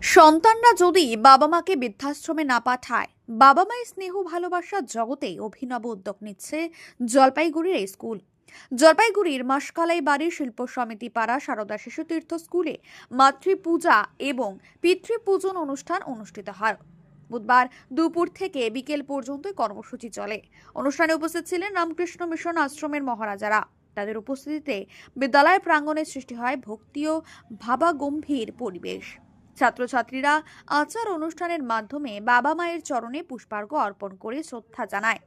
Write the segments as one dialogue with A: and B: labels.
A: সন্তানরা যদি বাবা মাকে বৃদ্ধাশ্রমে না পাঠায় বাবা মায়ের স্নেহ ভালোবাসার জগতে অভিনব উদ্যোগ নিচ্ছে জলপাইগুড়ির এই স্কুল। জলপাইগুড়ির মাসকালাই বাড়ির শিল্প সমিতি পাড়া সারদা শিশু তীর্থ স্কুলে মাতৃপূজা এবং পিতৃপূজন অনুষ্ঠান অনুষ্ঠিত হয়। বুধবার দুপুর থেকে বিকেল পর্যন্ত কর্মসূচি চলে। অনুষ্ঠানে উপস্থিত ছিলেন রামকৃষ্ণ মিশন আশ্রমের মহারাজারা। তাদের উপস্থিতিতে বিদ্যালয় প্রাঙ্গণে সৃষ্টি হয় ভক্তি ও ভাবাগম্ভীর পরিবেশ। ছাত্রছাত্রীরা আচার অনুষ্ঠানের মাধ্যমে বাবা মায়ের চরণে পুষ্পার্ঘ্য অর্পণ করে শ্রদ্ধা জানায়।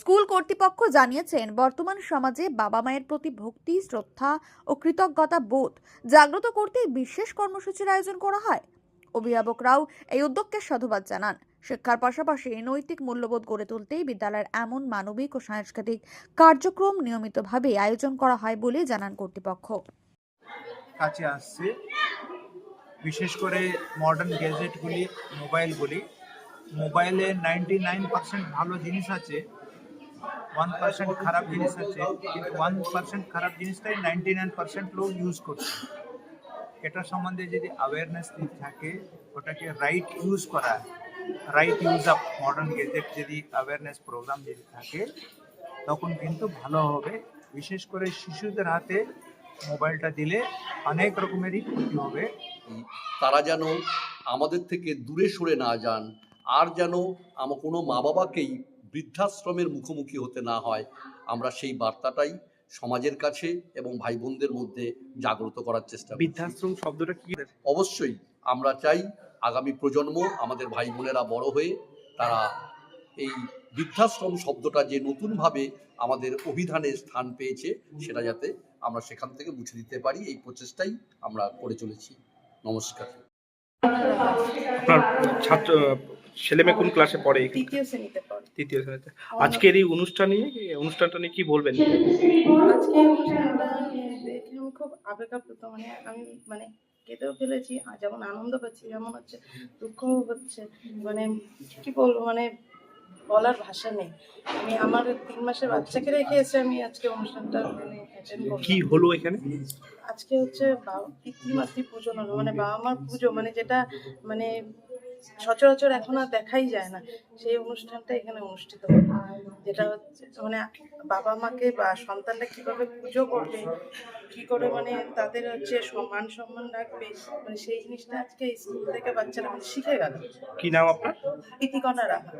A: স্কুল কর্তৃপক্ষ জানিয়েছেন, বর্তমান সমাজে বাবা মায়ের প্রতি ভক্তি, শ্রদ্ধা ও কৃতজ্ঞতা বোধ জাগ্রত করতে বিশেষ কর্মসূচির আয়োজন করা হয়। অভিভাবকরাও এই উদ্যোগকে সাধুবাদ জানান। শিক্ষার পাশাপাশি নৈতিক মূল্যবোধ গড়ে তুলতেই বিদ্যালয়ের এমন মানবিক ও সাংস্কৃতিক কার্যক্রম নিয়মিতভাবে আয়োজন করা হয় বলে জানান কর্তৃপক্ষ।
B: কাছে আসছে বিশেষ করে মডার্ন গ্যাজেটগুলি মোবাইলগুলি মোবাইলে নাইনটি নাইন পার্সেন্ট ভালো জিনিস আছে ওয়ান পার্সেন্ট খারাপ জিনিস আছে, কিন্তু ওয়ান পার্সেন্ট খারাপ জিনিসটাই নাইনটি নাইন পার্সেন্ট লোক ইউজ করছে। এটা সম্বন্ধে যদি অ্যাওয়ারনেস থাকে, ওটাকে রাইট ইউজ করা right use of modern gadget যদি অ্যাওয়ারনেস প্রোগ্রাম যদি থাকে, তখন কিন্তু ভালো হবে। বিশেষ করে শিশুদের হাতে মোবাইলটা দিলে অনেক রকমেরই ক্ষতি হবে।
C: তারা যেন আমাদের থেকে দূরে সরে না যান আর যেন আমার কোনো মা বাবাকেই বৃদ্ধাশ্রমের মুখোমুখি হতে না হয়। আমরা সেই বার্তাটাই সমাজের কাছে এবং ভাই বোনদের মধ্যে জাগ্রত করার চেষ্টা
D: বৃদ্ধাশ্রম শব্দটা কি?
C: অবশ্যই আমরা চাই আগামী প্রজন্ম আমাদের ভাই বোনেরা বড় হয়ে তারা এই বৃদ্ধাশ্রম শব্দটা যে নতুনভাবে আমাদের অভিধানে স্থান পেয়েছে সেটা যাতে আমরা সেখান থেকে মুছে দিতে পারি এই প্রচেষ্টাই আমরা করে চলেছি। নমস্কার।
D: আপনার ছাত্র ছেলে মেয়ে কোন ক্লাসে পড়ে?
E: তৃতীয় শ্রেণীতে পড়ে।
D: তৃতীয় শ্রেণীতে। আজকের এই অনুষ্ঠানে অনুষ্ঠানটা নিয়ে কি বলবেন?
E: আজকে এই অনুষ্ঠানটা দেখে আমি খুব আবেগাপ্লুত মানে আমি মানে কেঁদেও ফেলেছি আর যেমন আনন্দ পাচ্ছি যেমন হচ্ছে দুঃখ হচ্ছে মানে কি বলব মানে বলার ভাষা নেই। আমি আমার তিন মাসের বাচ্চাকে রেখে এসে আমি আজকে অনুষ্ঠানটা মানে
D: কি হলো এখানে?
E: আজকে হচ্ছে বাবা পিতৃমাতৃ পুজো মানে বাবা মার পুজো মানে যেটা মানে সচরাচর এখন আর দেখাই যায় না। সেই অনুষ্ঠানটা এখানে অনুষ্ঠিত হলো যেটা হচ্ছে মানে বাবা মাকে বা সন্তানরা কীভাবে পুজো করবে কি করে মানে তাদের হচ্ছে সম্মান সম্মান রাখবে মানে সেই জিনিসটা আজকে স্কুল থেকে বাচ্চারা মানে শিখে গেল।
D: কি নাম আপনার?
E: প্রীতিকণা রাখা